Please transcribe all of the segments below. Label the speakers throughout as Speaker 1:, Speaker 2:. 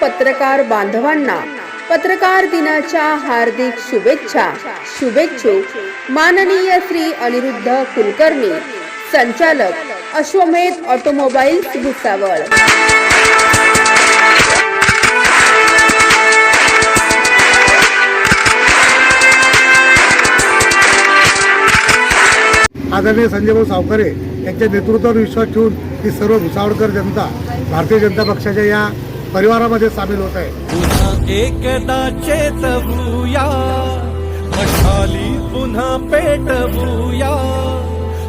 Speaker 1: पत्रकार बांधवांना पत्रकार दिनाच्या हार्दिक शुभेच्छा. शुभेच्छुक माननीय श्री अनिरुद्ध कुलकर्णी संचालक अश्वमेध ऑटोमोबाईल्स भुसावळ.
Speaker 2: आदरणीय संजयभाऊ सावकारे यांच्या नेतृत्वावर विश्वास ठेवून ही सर्व भुसावळकर जनता भारतीय जनता पक्षाच्या या परिवारामध्ये सामील होत आहे.
Speaker 3: एकदा चेतवूया, मशाली पुन्हा पेटवूया,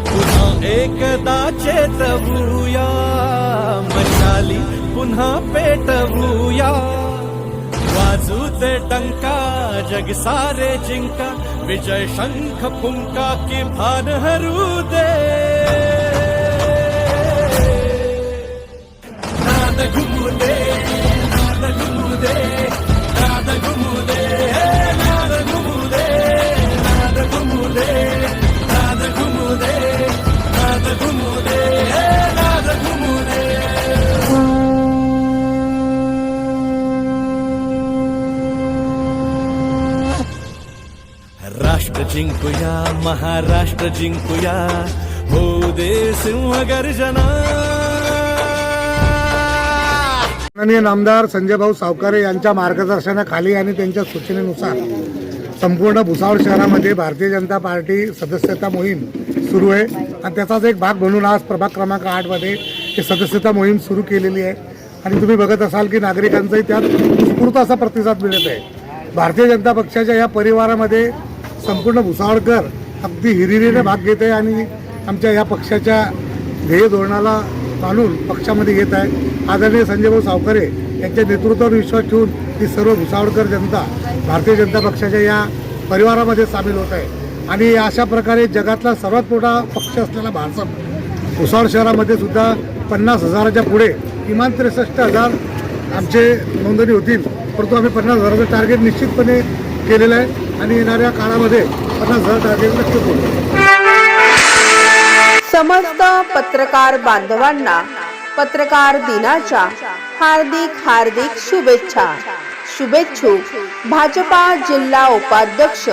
Speaker 3: पुन्हा एकदा चेतवूया, मशाली पुन्हा पेटवूया. वाजू दे डंका जग सारे जिंका, विजय शंख फुंका की भान हरू दे. नाद घुमू दे. राष्ट्र जिंकूया महाराष्ट्र जिंकूया. हो दे सिंह गर्जना
Speaker 2: माननीय आमदार संजयभाऊ सावकारे यांच्या मार्गदर्शनाखाली आणि त्यांच्या सूचनेनुसार संपूर्ण भुसावळ शहरामध्ये भारतीय जनता पार्टी सदस्यता मोहीम सुरू आहे. आणि त्याचाच एक भाग म्हणून आज प्रभाग क्रमांक आठमध्ये ही सदस्यता मोहीम सुरू केलेली आहे. आणि तुम्ही बघत असाल की नागरिकांचाही त्यात उत्स्फूर्त असा प्रतिसाद मिळत आहे. भारतीय जनता पक्षाच्या या परिवारामध्ये संपूर्ण भुसावळकर अगदी हिरिरीने भाग घेत आहे आणि आमच्या या पक्षाच्या ध्येय धोरणाला मानून पक्षामध्ये येत आहे. आदरणीय संजयभाऊ सावकारे यांच्या नेतृत्वावर विश्वास ठेवून ही सर्व भुसावळकर जनता भारतीय जनता पक्षाच्या या परिवारामध्ये सामील होत आहे. आणि अशा प्रकारे जगातला सर्वात मोठा पक्ष असलेला भारसप भुसावळ शहरामध्ये सुद्धा पन्नास हजाराच्या पुढे किमान त्रेसष्ट हजार आमचे नोंदणी होतील परंतु आम्ही पन्नास हजाराचं टार्गेट निश्चितपणे केलेलं आहे आणि येणाऱ्या काळामध्ये पन्नास हजार टार्गेट नक्की करू
Speaker 1: समस्त पत्रकार बांधवांना पत्रकार दिनाच्या हार्दिक हार्दिक शुभेच्छा. शुभेच्छुक भाजपा जिल्हा उपाध्यक्ष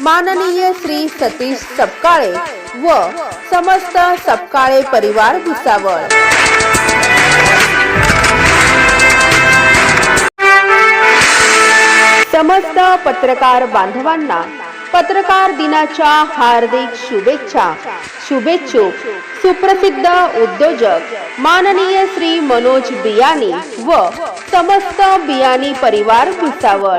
Speaker 1: माननीय श्री सतीश सपकाळे व समस्त सपकाळे परिवार भुसावळ. समस्त पत्रकार बांधवांना पत्रकार दिनाच्या हार्दिक शुभेच्छा. शुभेच्छुक सुप्रसिद्ध उद्योजक माननीय श्री मनोज बियानी व समस्त बियानी परिवार भुसावळ.